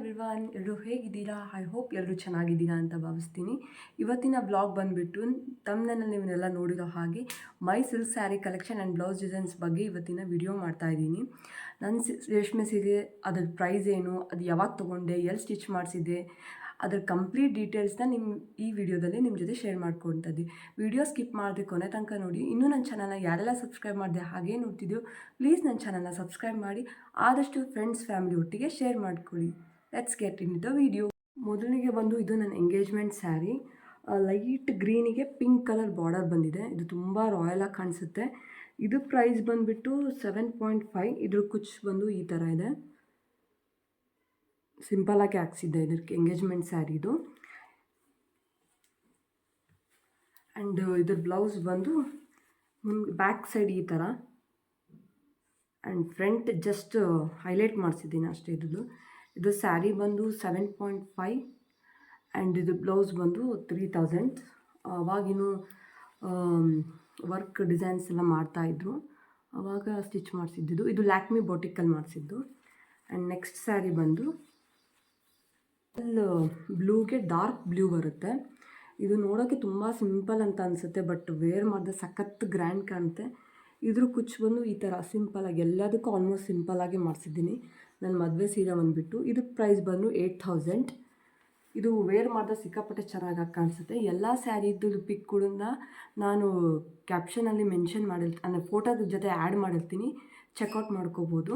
Everyone ಎಲ್ಲರೂ ಹೇಗಿದ್ದೀರಾ? I hope ಎಲ್ಲರೂ ಚೆನ್ನಾಗಿದ್ದೀರಾ ಅಂತ ಭಾವಿಸ್ತೀನಿ. ಇವತ್ತಿನ ಬ್ಲಾಗ್ ಬಂದುಬಿಟ್ಟು ತಮ್ಮನಲ್ಲಿ ನೀವನ್ನೆಲ್ಲ ನೋಡಿರೋ ಹಾಗೆ my silk sari collection and blouse designs ಬಗ್ಗೆ ಇವತ್ತಿನ ವಿಡಿಯೋ ಮಾಡ್ತಾ ಇದ್ದೀನಿ. ನನ್ನ ರೇಷ್ಮೆ ಸೀರೆ, ಅದ್ರ ಪ್ರೈಸ್ ಏನು, ಅದು ಯಾವಾಗ ತೊಗೊಂಡೆ ಎಲ್ಲಿ ಸ್ಟಿಚ್ ಮಾಡಿಸಿದೆ ಅದ್ರ ಕಂಪ್ಲೀಟ್ ಡೀಟೇಲ್ಸ್ನ ನಿಮ್ಮ ಈ ವಿಡಿಯೋದಲ್ಲಿ ನಿಮ್ಮ ಜೊತೆ ಶೇರ್ ಮಾಡ್ಕೊಳ್ತದ್ದು. ವಿಡಿಯೋ ಸ್ಕಿಪ್ ಮಾಡಿದೆ ಕೊನೆ ತನಕ ನೋಡಿ. ಇನ್ನೂ ನನ್ನ ಚಾನಲ್ನ ಯಾರೆಲ್ಲ ಸಬ್ಸ್ಕ್ರೈಬ್ ಮಾಡಿದೆ ಹಾಗೇ ನೋಡ್ತಿದ್ಯೋ ಪ್ಲೀಸ್ ನನ್ನ ಚಾನಲ್ನ ಸಬ್ಸ್ಕ್ರೈಬ್ ಮಾಡಿ. ಆದಷ್ಟು ಫ್ರೆಂಡ್ಸ್ ಫ್ಯಾಮಿಲಿ ಒಟ್ಟಿಗೆ ಶೇರ್ ಮಾಡ್ಕೊಳ್ಳಿ. Let's get in the video ಮೊದಲಿಗೆ ಬಂದು ಇದು ನನ್ನ ಎಂಗೇಜ್ಮೆಂಟ್ ಸ್ಯಾರಿ ಲೈಟ್ ಗ್ರೀನಿಗೆ ಪಿಂಕ್ ಕಲರ್ ಬಾರ್ಡರ್ ಬಂದಿದೆ. ಇದು ತುಂಬ ರಾಯಲ್ ಆಗಿ ಕಾಣಿಸುತ್ತೆ. ಇದು ಪ್ರೈಸ್ ಬಂದುಬಿಟ್ಟು ಸೆವೆನ್ ಪಾಯಿಂಟ್ ಫೈವ್ ಇದ್ರ ಕುಚ್ ಬಂದು ಈ ಥರ ಇದೆ. ಸಿಂಪಲಾಗಿ ಹಾಕ್ಸಿದ್ದೆ ಇದಕ್ಕೆ ಎಂಗೇಜ್ಮೆಂಟ್ ಸ್ಯಾರಿ ಇದು. ಆ್ಯಂಡ್ ಇದ್ರ ಬ್ಲೌಸ್ ಬಂದು ಬ್ಯಾಕ್ ಸೈಡ್ ಈ ಥರ ಆ್ಯಂಡ್ ಫ್ರಂಟ್ ಜಸ್ಟ್ ಹೈಲೈಟ್ ಮಾಡಿಸಿದ್ದೀನಿ ಅಷ್ಟೇ ಇದ್ದು ಇದು ಸ್ಯಾರಿ ಬಂದು ಸೆವೆನ್ ಪಾಯಿಂಟ್ ಫೈವ್ ಆ್ಯಂಡ್ ಇದು ಬ್ಲೌಸ್ ಬಂದು ತ್ರೀ ತೌಸಂಡ್. ಅವಾಗಿನೂ ವರ್ಕ್ ಡಿಸೈನ್ಸ್ ಎಲ್ಲ ಮಾಡ್ತಾಯಿದ್ರು ಅವಾಗ ಸ್ಟಿಚ್ ಮಾಡಿಸಿದ್ದು ಇದು ಲ್ಯಾಕ್ಮಿ ಬೋಟಿಕಲ್ಲಿ ಮಾಡಿಸಿದ್ದು. ಆ್ಯಂಡ್ ನೆಕ್ಸ್ಟ್ ಸ್ಯಾರಿ ಬಂದು ಬ್ಲೂಗೆ ಡಾರ್ಕ್ ಬ್ಲೂ ಬರುತ್ತೆ. ಇದು ನೋಡೋಕ್ಕೆ ತುಂಬ ಸಿಂಪಲ್ ಅಂತ ಅನಿಸುತ್ತೆ, ಬಟ್ ವೇರ್ ಮಾಡಿದ್ರೆ ಸಖತ್ ಗ್ರ್ಯಾಂಡ್ ಕಾಣುತ್ತೆ. ಇದ್ರ ಕುಚ್ಚು ಬಂದು ಈ ಥರ ಸಿಂಪಲಾಗಿ ಎಲ್ಲದಕ್ಕೂ ಆಲ್ಮೋಸ್ಟ್ ಆಗಿ ಮಾಡಿಸಿದ್ದೀನಿ. ನನ್ನ ಮದುವೆ ಸೀರೆ ಬಂದುಬಿಟ್ಟು ಇದು ಪ್ರೈಸ್ ಬಂದು ಏಯ್ಟ್ ಥೌಸಂಡ್ ಇದು ವೇರ್ ಮಾಡಿದ್ರೆ ಸಿಕ್ಕಾಪಟ್ಟೆ ಚೆನ್ನಾಗಿ ಕಾಣಿಸುತ್ತೆ. ಎಲ್ಲ ಸ್ಯಾರಿದ್ದು ಪಿಕ್ ಕೂಡ ನಾನು ಕ್ಯಾಪ್ಷನಲ್ಲಿ ಮೆನ್ಷನ್ ಮಾಡಿರ್ತೀನಿ ಅಂದರೆ ಫೋಟೋದ ಜೊತೆ ಆ್ಯಡ್ ಮಾಡಿರ್ತೀನಿ. ಚೆಕ್ಔಟ್ ಮಾಡ್ಕೋಬೋದು.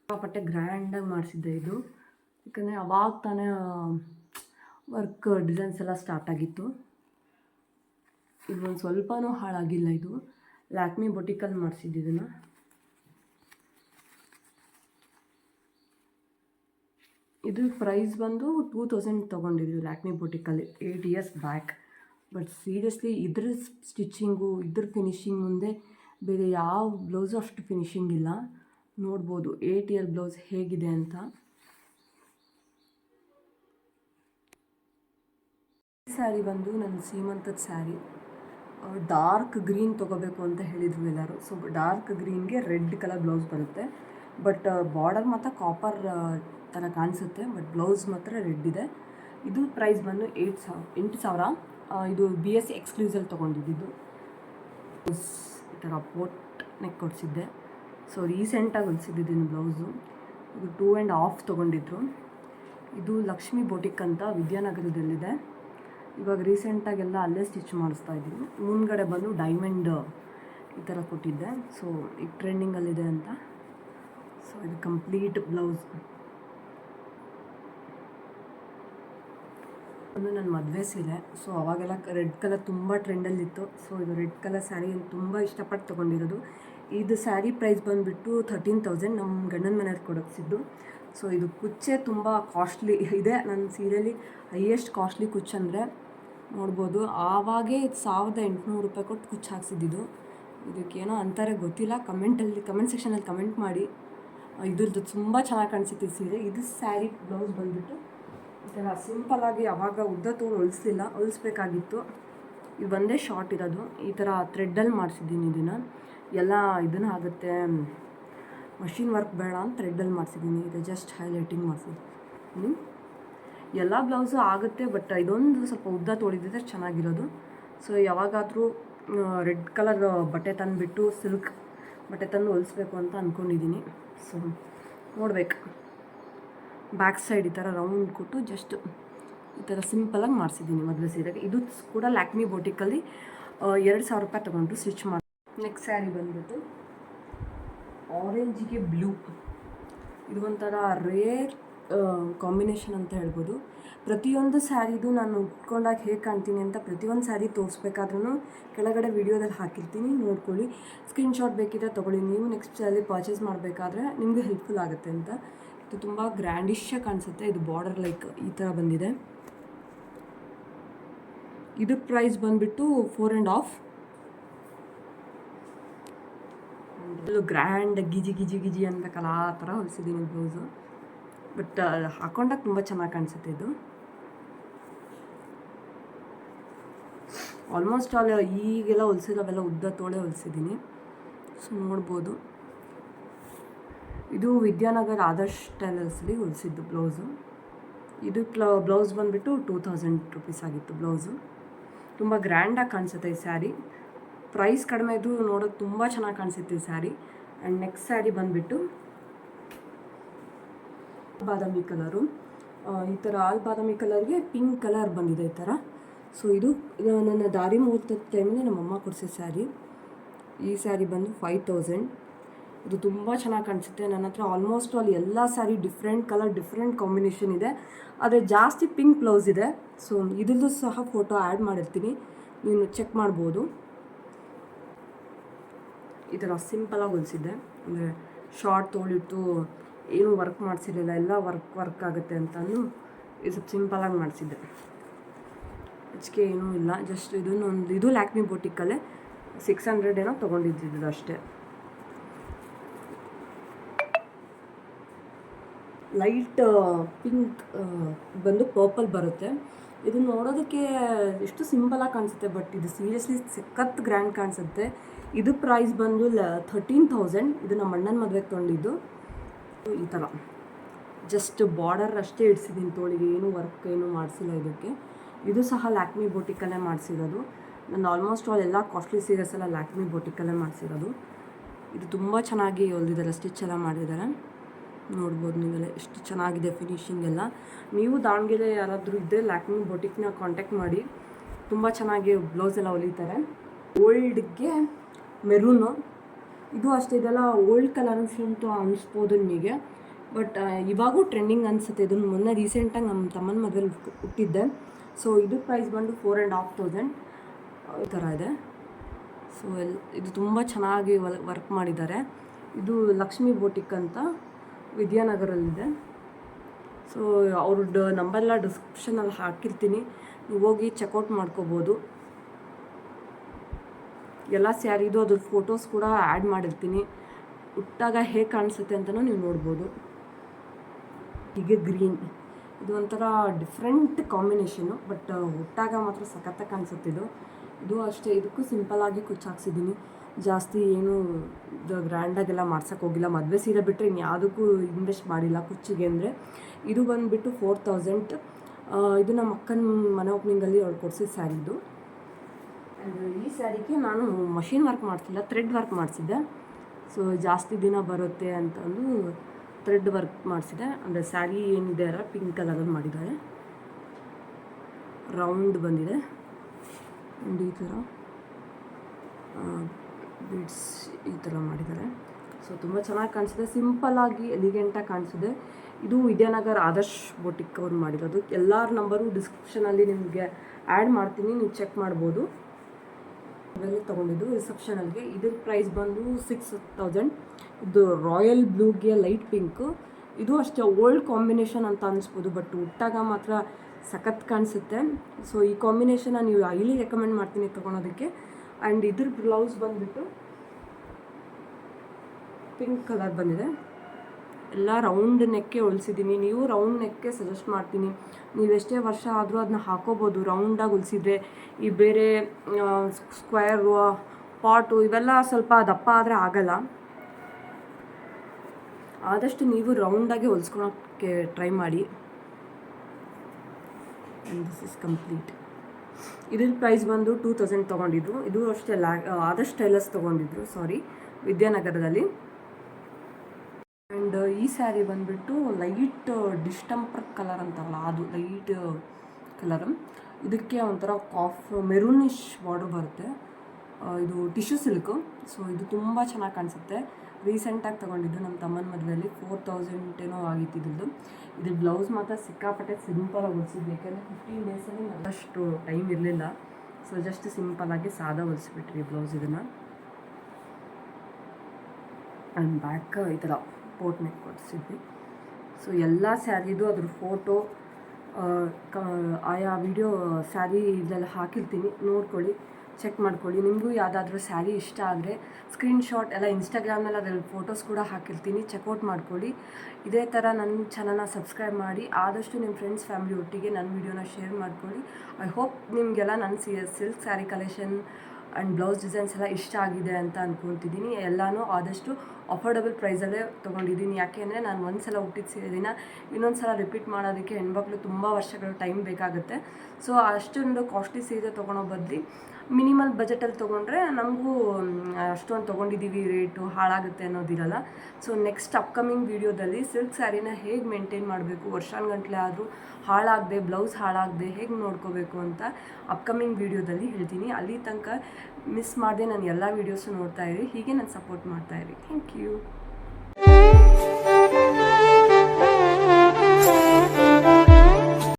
ಸಿಕ್ಕಾಪಟ್ಟೆ ಗ್ರ್ಯಾಂಡಾಗಿ ಮಾಡಿಸಿದ್ದೆ ಇದು. ಯಾಕಂದರೆ ಅವಾಗ ತಾನೇ ವರ್ಕ್ ಡಿಸೈನ್ಸ್ ಎಲ್ಲ ಸ್ಟಾರ್ಟ್ ಆಗಿತ್ತು. ಇದು ಒಂದು ಸ್ವಲ್ಪನೂ ಹಾಳಾಗಿಲ್ಲ ಇದು. ಲ್ಯಾಕ್ಮಿ ಬೊಟಿಕಲ್ಲಿ ಮಾಡಿಸಿದ್ದು ಇದನ್ನು. ಇದು ಪ್ರೈಸ್ ಬಂದು ಟೂ ತೌಸಂಡ್ ತೊಗೊಂಡಿದ್ದು Lakme ಬುಟಿಕಲ್ಲಿ eight years back but seriously ಇದ್ರ ಸ್ಟಿಚ್ಚಿಂಗು ಇದ್ರ ಫಿನಿಶಿಂಗ್ ಮುಂದೆ ಬೇರೆ ಯಾವ ಬ್ಲೌಸ್ ಅಷ್ಟು ಫಿನಿಶಿಂಗ್ ಇಲ್ಲ. ನೋಡ್ಬೋದು ಏಯ್ಟ್ ಇಯರ್ ಬ್ಲೌಸ್ ಹೇಗಿದೆ ಅಂತ. ಸ್ಯಾರಿ ಬಂದು ನನ್ನ ಸೀಮಂತದ ಸ್ಯಾರಿ ಡಾರ್ಕ್ ಗ್ರೀನ್ ತೊಗೋಬೇಕು ಅಂತ ಹೇಳಿದ್ರು ಎಲ್ಲರೂ. ಸೊ ಡಾರ್ಕ್ ಗ್ರೀನ್ಗೆ ರೆಡ್ ಕಲರ್ ಬ್ಲೌಸ್ ಬರುತ್ತೆ. ಬಟ್ ಬಾರ್ಡರ್ ಮಾತ್ರ ಕಾಪರ್ ಥರ ಕಾಣಿಸುತ್ತೆ, ಬಟ್ ಬ್ಲೌಸ್ ಮಾತ್ರ ರೆಡ್ ಇದೆ. ಇದು ಪ್ರೈಸ್ ಬಂದು ಏಯ್ಟ್ ಸಾವಿರ ಎಂಟು ಸಾವಿರ. ಇದು ಬಿ ಎಸ್ ಸಿ ಎಕ್ಸ್ಕ್ಲೂಸಲ್ಲಿ ತೊಗೊಂಡಿದ್ದು. ಈ ಥರ ಪೋಟ್ ನೆಕ್ ಕೊಡಿಸಿದ್ದೆ. ಸೊ ರೀಸೆಂಟಾಗಿ ಹೊಲಿಸಿದ್ದೀನಿ ಬ್ಲೌಸು ಇದು ಟೂ ಆ್ಯಂಡ್ ಆಫ್ ತೊಗೊಂಡಿದ್ರು. ಇದು ಲಕ್ಷ್ಮಿ ಬೋಟಿಕ್ ಅಂತ ವಿದ್ಯಾನಗರದಲ್ಲಿದೆ. ಇವಾಗ ರೀಸೆಂಟಾಗೆಲ್ಲ ಅಲ್ಲೇ ಸ್ಟಿಚ್ ಮಾಡಿಸ್ತಾ ಇದ್ದೀನಿ. ಮುಂದ್ಗಡೆ ಬಂದು ಡೈಮಂಡ್ ಈ ಥರ ಕೊಟ್ಟಿದ್ದೆ. ಸೊ ಈಗ ಟ್ರೆಂಡಿಂಗಲ್ಲಿದೆ ಅಂತ. ಸೊ ಇದು ಕಂಪ್ಲೀಟ್ ಬ್ಲೌಸ್ ಒಂದು ನನ್ನ ಮದುವೆ ಸೀರೆ. ಸೊ ಅವಾಗೆಲ್ಲ ರೆಡ್ ಕಲರ್ ತುಂಬ ಟ್ರೆಂಡಲ್ಲಿತ್ತು ಸೊ ಇದು ರೆಡ್ ಕಲರ್ ಸ್ಯಾರಿ ತುಂಬ ಇಷ್ಟಪಟ್ಟು ತೊಗೊಂಡಿರೋದು. ಇದು ಸ್ಯಾರಿ ಪ್ರೈಸ್ ಬಂದುಬಿಟ್ಟು ಥರ್ಟೀನ್ ತೌಸಂಡ್ ನಮ್ಮ ಗಂಡನ ಮನೆಯವ್ರು ಕೊಡೋಕ್ಸಿದ್ದು. ಸೊ ಇದು ಕುಚ್ಚೆ ತುಂಬ ಕಾಸ್ಟ್ಲಿ ಇದೆ. ನನ್ನ ಸೀರೆಯಲ್ಲಿ ಹೈಯೆಸ್ಟ್ ಕಾಸ್ಟ್ಲಿ ಕುಚ್ಚು ಅಂದರೆ ನೋಡ್ಬೋದು. ಆವಾಗೇ ಇದು ಸಾವಿರದ ಎಂಟುನೂರು ರೂಪಾಯಿ ಕೊಟ್ಟು ಕುಚ್ಚು ಹಾಕ್ಸಿದ್ದು ಇದಕ್ಕೇನೋ ಅಂತಾರೆ ಗೊತ್ತಿಲ್ಲ. ಕಮೆಂಟಲ್ಲಿ ಕಮೆಂಟ್ ಸೆಕ್ಷನಲ್ಲಿ ಕಮೆಂಟ್ ಮಾಡಿ. ಇದ್ರದ್ದು ತುಂಬ ಚೆನ್ನಾಗಿ ಕಾಣಿಸುತ್ತೆ ಸೀರೆ. ಇದು ಸ್ಯಾರಿ ಬ್ಲೌಸ್ ಬಂದುಬಿಟ್ಟು. ಈ ಥರ ಸಿಂಪಲಾಗಿ ಅವಾಗ ಉದ್ದ ತೊಗೊಂಡು ಹೊಲಿಸ್ಲಿಲ್ಲ. ಹೊಲಿಸ್ಬೇಕಾಗಿತ್ತು. ಇದು ಒಂದೇ ಶಾರ್ಟ್ ಇರೋದು. ಈ ಥರ ಥ್ರೆಡ್ಡಲ್ಲಿ ಮಾಡಿಸಿದ್ದೀನಿ ಇದನ್ನು. ಎಲ್ಲ ಇದನ್ನು ಆಗುತ್ತೆ ಮಷಿನ್ ವರ್ಕ್ ಬೇಡ ಅಂತ ಥ್ರೆಡ್ಡಲ್ಲಿ ಮಾಡಿಸಿದ್ದೀನಿ. ಇದು ಜಸ್ಟ್ ಹೈಲೈಟಿಂಗ್ ಮಾಡಿಸಿದ್ದೀನಿ ಎಲ್ಲ ಬ್ಲೌಸು ಆಗುತ್ತೆ ಬಟ್ ಇದೊಂದು ಸ್ವಲ್ಪ ಉದ್ದ ತೋಳಿದ್ರೆ ಚೆನ್ನಾಗಿರೋದು. ಸೊ ಯಾವಾಗಾದರೂ ರೆಡ್ ಕಲರ್ ಬಟ್ಟೆ ತಂದುಬಿಟ್ಟು ಸಿಲ್ಕ್ ಬಟ್ಟೆ ತಂದು ಹೊಲಿಸ್ಬೇಕು ಅಂತ ಅಂದ್ಕೊಂಡಿದ್ದೀನಿ ಸೊ ನೋಡ್ಬೇಕು. ಬ್ಯಾಕ್ ಸೈಡ್ ಈ ಥರ ರೌಂಡ್ ಕೊಟ್ಟು ಜಸ್ಟ್ ಈ ಥರ ಸಿಂಪಲಾಗಿ ಮಾಡಿಸಿದ್ದೀನಿ ಮದುವೆ ಸೀರೆಗೆ. ಇದು ಕೂಡ ಲ್ಯಾಕ್ಮಿ ಬೋಟಿಕಲ್ಲಿ ಎರಡು ಸಾವಿರ ರೂಪಾಯಿ ತೊಗೊಂಡು ಸ್ಟಿಚ್ ಮಾಡಿ. ನೆಕ್ಸ್ಟ್ ಸ್ಯಾರಿ ಬಂದ್ಬಿಟ್ಟು ಆರೆಂಜಿಗೆ ಬ್ಲೂ ಇದು ಒಂಥರ ರೇರ್ ಕಾಂಬಿನೇಷನ್ ಅಂತ ಹೇಳ್ಬೋದು. ಪ್ರತಿಯೊಂದು ಸ್ಯಾರಿದು ನಾನು ಉಟ್ಕೊಂಡಾಗ ಹೇಗೆ ಕಾಣ್ತೀನಿ ಅಂತ ಪ್ರತಿಯೊಂದು ಸ್ಯಾರಿ ತೋರಿಸ್ಬೇಕಾದ್ರೂ ಕೆಳಗಡೆ ವಿಡಿಯೋದಲ್ಲಿ ಹಾಕಿರ್ತೀನಿ, ನೋಡ್ಕೊಳ್ಳಿ. ಸ್ಕ್ರೀನ್ಶಾಟ್ ಬೇಕಿದ್ರೆ ತೊಗೊಳ್ಳಿ. ನೀವು ನೆಕ್ಸ್ಟ್ ಸ್ಯಾರಿ ಪರ್ಚೇಸ್ ಮಾಡಬೇಕಾದ್ರೆ ನಿಮಗೆ ಹೆಲ್ಪ್ಫುಲ್ ಆಗುತ್ತೆ ಅಂತ. ಇದು ತುಂಬ ಗ್ರ್ಯಾಂಡಿಶಾಗಿ ಕಾಣಿಸುತ್ತೆ. ಇದು ಬಾರ್ಡರ್ ಲೈಕ್ ಈ ಥರ ಬಂದಿದೆ. ಇದು ಪ್ರೈಸ್ ಬಂದುಬಿಟ್ಟು ಫೋರ್ ಆ್ಯಂಡ್ ಆಫ್ ಗ್ರ್ಯಾಂಡ್ ಗಿಜಿ ಗಿಜಿ ಗಿಜಿ ಅನ್ಬೇಕಲ್ಲ ಆ ಥರ ಹೊಲಿಸಿದ್ದೀನಿ ಬ್ಲೌಸು. ಬಟ್ ಹಾಕೊಂಡಾಗ ತುಂಬ ಚೆನ್ನಾಗಿ ಕಾಣಿಸುತ್ತೆ ಇದು. ಆಲ್ಮೋಸ್ಟ್ ಆಲ್ ಈಗೆಲ್ಲ ಹೊಲಿಸಿರೋವೆಲ್ಲ ಉದ್ದ ತೋಳೆ ಹೊಲಿಸಿದ್ದೀನಿ ಸೊ ನೋಡ್ಬೋದು. ಇದು ವಿದ್ಯಾನಗರ್ ಆದರ್ಶ್ ಟೈಲರ್ಸಲ್ಲಿ ಹೊಲಿಸಿದ್ದು ಬ್ಲೌಸು. ಇದು ಬ್ಲೌಸ್ ಬಂದುಬಿಟ್ಟು ಟೂ ತೌಸಂಡ್ ರುಪೀಸ್ ಆಗಿತ್ತು ಬ್ಲೌಸು. ತುಂಬ ಗ್ರ್ಯಾಂಡಾಗಿ ಕಾಣಿಸುತ್ತೆ ಈ ಸ್ಯಾರಿ. ಪ್ರೈಸ್ ಕಡಿಮೆ ಇದ್ದು ನೋಡೋಕೆ ತುಂಬ ಚೆನ್ನಾಗಿ ಕಾಣಿಸುತ್ತೆ ಈ ಸ್ಯಾರಿ. ಆ್ಯಂಡ್ ನೆಕ್ಸ್ಟ್ ಸ್ಯಾರಿ ಬಂದುಬಿಟ್ಟು ಬಾದಾಮಿ ಕಲರು. ಈ ಥರ ಆಲ್ ಬಾದಾಮಿ ಕಲರ್ಗೆ ಪಿಂಕ್ ಕಲರ್ ಬಂದಿದೆ ಈ ಥರ ಸೊ ಇದು ನನ್ನ ದಾರಿ ಮುಹೂರ್ತದ ಟೈಮಲ್ಲಿ ನಮ್ಮಮ್ಮ ಕೊಡಿಸಿದ ಸ್ಯಾರಿ. ಈ ಸ್ಯಾರಿ ಬಂದು ಫೈವ್ ತೌಸಂಡ್ ಇದು ತುಂಬ ಚೆನ್ನಾಗಿ ಕಾಣಿಸುತ್ತೆ. ನನ್ನ ಹತ್ರ ಆಲ್ಮೋಸ್ಟ್ ಆಲ್ ಎಲ್ಲ sari different colour different combination ಇದೆ. ಆದರೆ ಜಾಸ್ತಿ ಪಿಂಕ್ ಬ್ಲೌಸ್ ಇದೆ. ಸೊ ಇದ್ರದ್ದು ಸಹ ಫೋಟೋ ಆ್ಯಡ್ ಮಾಡಿರ್ತೀನಿ. ನೀನು ಚೆಕ್ ಮಾಡ್ಬೋದು. ಈ ಥರ ಸಿಂಪಲಾಗಿ ಹೊಲಿಸಿದ್ದೆ. ಅಂದರೆ ಶಾರ್ಟ್ ತೊಳಿಟ್ಟು ಏನು ವರ್ಕ್ ಮಾಡಿಸಿರಲಿಲ್ಲ, ಎಲ್ಲ ವರ್ಕ್ ವರ್ಕ್ ಆಗುತ್ತೆ ಅಂತಾನು ಇದು ಸ್ವಲ್ಪ ಸಿಂಪಲಾಗಿ ಮಾಡಿಸಿದ್ದೆ. ಹೆಚ್ಚಿಗೆ ಏನೂ ಇಲ್ಲ ಜಸ್ಟ್ ಇದನ್ನು ಒಂದು, ಇದು ಲ್ಯಾಕ್ಮಿ ಬೋಟಿಕ್ಕಲ್ಲೇ ಸಿಕ್ಸ್ ಹಂಡ್ರೆಡ್ ಏನೋ ತೊಗೊಂಡಿದ್ದು ಅಷ್ಟೇ. ಲೈಟ್ ಪಿಂಕ್ ಬಂದು ಪರ್ಪಲ್ ಬರುತ್ತೆ. ಇದು ನೋಡೋದಕ್ಕೆ ಎಷ್ಟು ಸಿಂಪಲಾಗಿ ಕಾಣಿಸುತ್ತೆ ಬಟ್ ಇದು ಸೀರಿಯಸ್ಲಿ ಸಖತ್ ಗ್ರ್ಯಾಂಡ್ ಕಾಣಿಸುತ್ತೆ. ಇದು ಪ್ರೈಸ್ ಬಂದು ಲ ಥರ್ಟೀನ್ ಥೌಸಂಡ್ ಇದು ನಮ್ಮ ಅಣ್ಣನ ಮದುವೆಗೆ ತೊಗೊಂಡಿದ್ದು. ಈ ಥರ. ಜಸ್ಟ್ ಬಾರ್ಡರ್ ಅಷ್ಟೇ ಇಡ್ಸಿದ್ದೀನಿ ತೋಳಿಗೆ. ಏನು ವರ್ಕ್ ಏನು ಮಾಡಿಸಿಲ್ಲ ಇದಕ್ಕೆ. ಇದು ಸಹ ಲ್ಯಾಕ್ಮಿ ಬೋಟಿಕಲ್ಲೇ ಮಾಡಿಸಿರೋದು. ನಾನು ಆಲ್ಮೋಸ್ಟ್ ಆಲ್ ಎಲ್ಲ ಕಾಸ್ಟ್ಲಿ ಸೀರೆಸ್ ಎಲ್ಲ ಲ್ಯಾಕ್ಮಿ ಬೋಟಿಕಲ್ಲೇ ಮಾಡಿಸಿರೋದು. ಇದು ತುಂಬ ಚೆನ್ನಾಗಿ ಹೊಲ್ದಿದ್ದಾರೆ ಸ್ಟಿಚ್ ಎಲ್ಲ ಮಾಡಿದ್ದಾರೆ. ನೋಡ್ಬೋದು ನೀವೆಲ್ಲ ಎಷ್ಟು ಚೆನ್ನಾಗಿದೆ ಫಿನಿಶಿಂಗ್ ಎಲ್ಲ. ನೀವು ದಾವಣಗೆರೆ ಯಾರಾದರೂ ಇದ್ದರೆ ಲ್ಯಾಕ್ಮಿ ಬೋಟಿಕ್ನ ಕಾಂಟ್ಯಾಕ್ಟ್ ಮಾಡಿ. ತುಂಬ ಚೆನ್ನಾಗಿ ಬ್ಲೌಸ್ ಎಲ್ಲ ಹೊಲಿತಾರೆ. ಓಲ್ಡ್ಗೆ ಮೆರೂನು ಇದು ಅಷ್ಟೇ, ಇದೆಲ್ಲ ಓಲ್ಡ್ ಕಲರ್ ಅಂತ ಅನಿಸ್ಬೋದು ನಿಮಗೆ. ಬಟ್ ಇವಾಗೂ ಟ್ರೆಂಡಿಂಗ್ ಅನಿಸುತ್ತೆ. ಇದನ್ನು ಮೊನ್ನೆ ರೀಸೆಂಟಾಗಿ ನಮ್ಮ ತಮ್ಮನ ಮದುವೆಲಿ ಹುಟ್ಟಿದ್ದೆ ಸೊ ಇದು ಪ್ರೈಸ್ ಬಂದು ಫೋರ್ ಆ್ಯಂಡ್ ಹಾಫ್ ತೌಸಂಡ್ ಈ ಥರ ಇದೆ. ಸೊ ಎಲ್, ಇದು ತುಂಬ ಚೆನ್ನಾಗಿ ವರ್ಕ್ ಮಾಡಿದ್ದಾರೆ. ಇದು ಲಕ್ಷ್ಮೀ ಬೋಟಿಕ್ ಅಂತ ವಿದ್ಯಾನಗರಲ್ಲಿದೆ. ಸೊ ಅವ್ರದ್ದು ನಂಬರೆಲ್ಲ ಡಿಸ್ಕ್ರಿಪ್ಷನಲ್ಲಿ ಹಾಕಿರ್ತೀನಿ. ನೀವು ಹೋಗಿ ಚೆಕ್ಔಟ್ ಮಾಡ್ಕೋಬೋದು. ಎಲ್ಲ ಸ್ಯಾರಿದು ಅದ್ರ ಫೋಟೋಸ್ ಕೂಡ ಆ್ಯಡ್ ಮಾಡಿರ್ತೀನಿ. ಹುಟ್ಟಾಗ ಹೇಗೆ ಕಾಣಿಸುತ್ತೆ ಅಂತಲೂ ನೀವು ನೋಡ್ಬೋದು. ಹೀಗೆ ಗ್ರೀನ್. ಇದು ಒಂಥರ ಡಿಫ್ರೆಂಟ್ ಕಾಂಬಿನೇಷನು ಬಟ್ ಹುಟ್ಟಾಗ ಮಾತ್ರ ಸಖತ್ತಾಗಿ ಕಾಣಿಸುತ್ತೆ ಇದು. ಇದು ಅಷ್ಟೇ, ಇದಕ್ಕೂ ಸಿಂಪಲ್ಲಾಗಿ ಕುಚ್ಚು ಹಾಕ್ಸಿದ್ದೀನಿ. ಜಾಸ್ತಿ ಏನು ಇದು ಗ್ರ್ಯಾಂಡಾಗೆಲ್ಲ ಮಾಡ್ಸೋಕ್ಕೆ ಹೋಗಿಲ್ಲ. ಮದುವೆ ಸೀರೆ ಬಿಟ್ಟರೆ ಇನ್ಯಾವುದಕ್ಕೂ ಇನ್ವೆಸ್ಟ್ ಮಾಡಿಲ್ಲ ಕುಚ್ಚಿಗೆ ಅಂದರೆ. ಇದು ಬಂದುಬಿಟ್ಟು ಫೋರ್ ತೌಸಂಡ್. ಇದು ನಮ್ಮ ಅಕ್ಕನ ಮನೆ ಓಪನಿಂಗಲ್ಲಿ ಅವ್ರು ಕೊಡಿಸಿದ ಸ್ಯಾರಿದು. ಈ ಸ್ಯಾರಿಗೆ ನಾನು ಮಷಿನ್ ವರ್ಕ್ ಮಾಡ್ತಿಲ್ಲ ಥ್ರೆಡ್ ವರ್ಕ್ ಮಾಡಿಸಿದ್ದೆ. ಸೊ ಜಾಸ್ತಿ ದಿನ ಬರುತ್ತೆ ಅಂತಂದು ಥ್ರೆಡ್ ವರ್ಕ್ ಮಾಡಿಸಿದೆ. ಅಂದರೆ ಸ್ಯಾರಿ ಏನಿದೆ ಅಲ್ಲ ಪಿಂಕ್ ಕಲರಲ್ಲಿ ಮಾಡಿದ್ದಾರೆ. ರೌಂಡ್ ಬಂದಿದೆ. ಆ್ಯಂಡ್ ಈ ಥರ ಬಿಡ್ಸ್ ಈ ಥರ ಮಾಡಿದ್ದಾರೆ. ಸೊ ತುಂಬ ಚೆನ್ನಾಗಿ ಕಾಣಿಸಿದೆ. ಸಿಂಪಲ್ಲಾಗಿ ಎಲಿಗೆಂಟಾಗಿ ಕಾಣಿಸಿದೆ. ಇದು ವಿದ್ಯಾನಗರ್ ಆದರ್ಶ್ ಬೊಟಿಕ್ ಅವ್ರು ಮಾಡಿರೋದು. ಎಲ್ಲರ ನಂಬರು ಡಿಸ್ಕ್ರಿಪ್ಷನಲ್ಲಿ ನಿಮಗೆ ಆ್ಯಡ್ ಮಾಡ್ತೀನಿ. ನೀವು ಚೆಕ್ ಮಾಡ್ಬೋದು. ಇವೆಲ್ಲ ತೊಗೊಂಡಿದ್ದು ರಿಸೆಪ್ಷನಲ್ಗೆ ಇದ್ರ ಪ್ರೈಸ್ ಬಂದು ಸಿಕ್ಸ್ ತೌಸಂಡ್ ಇದು ರಾಯಲ್ ಬ್ಲೂಗೆ ಲೈಟ್ ಪಿಂಕು ಇದು ಅಷ್ಟೇ ಓಲ್ಡ್ ಕಾಂಬಿನೇಷನ್ ಅಂತ ಅನಿಸ್ಬೋದು ಬಟ್ ಉಟ್ಟಾಗ ಮಾತ್ರ ಸಖತ್ ಕಾಣಿಸುತ್ತೆ. ಸೊ ಈ ಕಾಂಬಿನೇಷನ್ ನೀವು ಹೈಲಿ ರೆಕಮೆಂಡ್ ಮಾಡ್ತೀನಿ ತೊಗೊಳೋದಕ್ಕೆ. ಆ್ಯಂಡ್ ಇದ್ರ ಬ್ಲೌಸ್ ಬಂದುಬಿಟ್ಟು ಪಿಂಕ್ ಕಲರ್ ಬಂದಿದೆ. ಎಲ್ಲ ರೌಂಡ್ ನೆಕ್ಕೆ ಹೊಲಿಸಿದ್ದೀನಿ ನೀವು ರೌಂಡ್ ನೆಕ್ಕೆ ಸಜೆಸ್ಟ್ ಮಾಡ್ತೀನಿ. ನೀವು ಎಷ್ಟೇ ವರ್ಷ ಆದರೂ ಅದನ್ನ ಹಾಕೋಬೋದು. ರೌಂಡಾಗಿ ಹೊಲಿಸಿದ್ರೆ ಈ ಬೇರೆ ಸ್ಕ್ವೇರು ಪಾಟು ಇವೆಲ್ಲ ಸ್ವಲ್ಪ ದಪ್ಪ ಆದರೆ ಆಗಲ್ಲ. ಆದಷ್ಟು ನೀವು ರೌಂಡಾಗಿ ಹೊಲಿಸ್ಕೊಳೋಕ್ಕೆ ಟ್ರೈ ಮಾಡಿ. ದಿಸ್ ಇಸ್ ಕಂಪ್ಲೀಟ್ ಇದ್ರ ಪ್ರೈಸ್ ಬಂದು ಟೂ ತೌಸಂಡ್ ತೊಗೊಂಡಿದ್ರು. ಇದು ಅಷ್ಟೇ ಲ್ಯಾ ಆದಷ್ಟು ಟೈಲರ್ಸ್ ತೊಗೊಂಡಿದ್ರು. ಸಾರಿ ವಿದ್ಯಾನಗರದಲ್ಲಿ. ಆ್ಯಂಡ್ ಈ ಸ್ಯಾರಿ ಬಂದುಬಿಟ್ಟು ಲೈಟ್ ಡಿಸ್ಟಂಪರ್ ಕಲರ್ ಅಂತಾರಲ್ಲ ಅದು ಲೈಟ್ ಕಲರ್ ಇದಕ್ಕೆ ಒಂಥರ ಕಾಫ್ ಮೆರೂನಿಶ್ ಬಾರ್ಡರ್ ಬರುತ್ತೆ. ಇದು ಟಿಶ್ಯೂ ಸಿಲ್ಕು ಸೊ ಇದು ತುಂಬ ಚೆನ್ನಾಗಿ ಕಾಣಿಸುತ್ತೆ. ರೀಸೆಂಟಾಗಿ ತೊಗೊಂಡಿದ್ದು ನಮ್ಮ ತಮ್ಮನ ಮದುವೆಯಲ್ಲಿ ಫೋರ್ ತೌಸಂಡ್ ಏನೋ ಆಗಿತ್ತು ಇದ್ರದ್ದು. ಇದು ಬ್ಲೌಸ್ ಮಾತ್ರ ಸಿಕ್ಕಾಪಟ್ಟೆ ಸಿಂಪಲಾಗಿ ಹೊಲಿಸಿದ್ದು ಯಾಕೆಂದರೆ ಫಿಫ್ಟೀನ್ ಡೇಸಲ್ಲಿ ಅಷ್ಟು ಟೈಮ್ ಇರಲಿಲ್ಲ. ಸೊ ಜಸ್ಟ್ ಸಿಂಪಲಾಗಿ ಸಾದಾ ಹೊಲಿಸ್ಬಿಟ್ರಿ ಬ್ಲೌಸ್ ಇದನ್ನು. ಆ್ಯಂಡ್ ಬ್ಯಾಕ್ ಈ ಥರ ನೆಕ್ ಕೊಡಿಸಿದ್ವಿ. ಸೊ ಎಲ್ಲ ಸ್ಯಾರಿದು ಅದ್ರ ಫೋಟೋ ಕ, ಆಯಾ ವಿಡಿಯೋ ಸ್ಯಾರಿ ಇದೆಲ್ಲ ಹಾಕಿರ್ತೀನಿ. ನೋಡ್ಕೊಳ್ಳಿ, ಚೆಕ್ ಮಾಡ್ಕೊಳ್ಳಿ. ನಿಮಗೂ ಯಾವುದಾದ್ರೂ ಸ್ಯಾರಿ ಇಷ್ಟ ಆದರೆ ಸ್ಕ್ರೀನ್ಶಾಟ್ ಎಲ್ಲ ಇನ್ಸ್ಟಾಗ್ರಾಮ್ನಲ್ಲಿ ಅದ್ರಲ್ಲಿ ಫೋಟೋಸ್ ಕೂಡ ಹಾಕಿರ್ತೀನಿ. ಚೆಕ್ಔಟ್ ಮಾಡ್ಕೊಳ್ಳಿ. ಇದೇ ಥರ ನನ್ನ ಚಾನಲ್ನ ಸಬ್ಸ್ಕ್ರೈಬ್ ಮಾಡಿ. ಆದಷ್ಟು ನಿಮ್ಮ ಫ್ರೆಂಡ್ಸ್, ಫ್ಯಾಮಿಲಿ ಒಟ್ಟಿಗೆ ನನ್ನ ವೀಡಿಯೋನ ಶೇರ್ ಮಾಡ್ಕೊಳ್ಳಿ. ಐ ಹೋಪ್ ನಿಮಗೆಲ್ಲ ನನ್ನ C, silk sari collection and blouse designs ಎಲ್ಲ ಇಷ್ಟ ಆಗಿದೆ ಅಂತ ಅಂದ್ಕೊತಿದ್ದೀನಿ ಎಲ್ಲನೂ ಆದಷ್ಟು ಅಫೋರ್ಡಬಲ್ ಪ್ರೈಸಲ್ಲೇ ತೊಗೊಂಡಿದ್ದೀನಿ. ಯಾಕೆ ಅಂದರೆ ನಾನು ಒಂದು ಸಲ ಹುಟ್ಟಿದ ಸೀರೆನ ಇನ್ನೊಂದು ಸಲ ರಿಪೀಟ್ ಮಾಡೋದಕ್ಕೆ ಹೆಣ್ಮಕ್ಳು ತುಂಬ ವರ್ಷಗಳು ಟೈಮ್ ಬೇಕಾಗುತ್ತೆ. ಸೊ ಅಷ್ಟೊಂದು ಕಾಸ್ಟ್ಲಿ ಸೀರೆ ತೊಗೊಳೋ ಬದಲಿ ಮಿನಿಮಲ್ ಬಜೆಟಲ್ಲಿ ತೊಗೊಂಡ್ರೆ ನಮಗೂ ಅಷ್ಟೊಂದು ತೊಗೊಂಡಿದ್ದೀವಿ ರೇಟು ಹಾಳಾಗುತ್ತೆ ಅನ್ನೋದಿರಲ್ಲ. ಸೊ ನೆಕ್ಸ್ಟ್ ಅಪ್ಕಮಿಂಗ್ ವೀಡಿಯೋದಲ್ಲಿ ಸಿಲ್ಕ್ ಸ್ಯಾರಿನ ಹೇಗೆ ಮೇಂಟೈನ್ ಮಾಡಬೇಕು ವರ್ಷಾನುಗಂಟ್ಲೆ ಆದರೂ ಹಾಳಾಗದೆ, ಬ್ಲೌಸ್ ಹಾಳಾಗದೆ ಹೇಗೆ ನೋಡ್ಕೋಬೇಕು ಅಂತ ಅಪ್ಕಮಿಂಗ್ ವೀಡಿಯೋದಲ್ಲಿ ಹೇಳ್ತೀನಿ. ಅಲ್ಲಿ ತನಕ ಮಿಸ್ ಮಾಡದೆ ನಾನು ಎಲ್ಲ ವೀಡಿಯೋಸು ನೋಡ್ತಾ ಇರಿ. ಹೀಗೆ ನಾನು ಸಪೋರ್ಟ್ ಮಾಡ್ತಾ ಇರಿ. Thank you.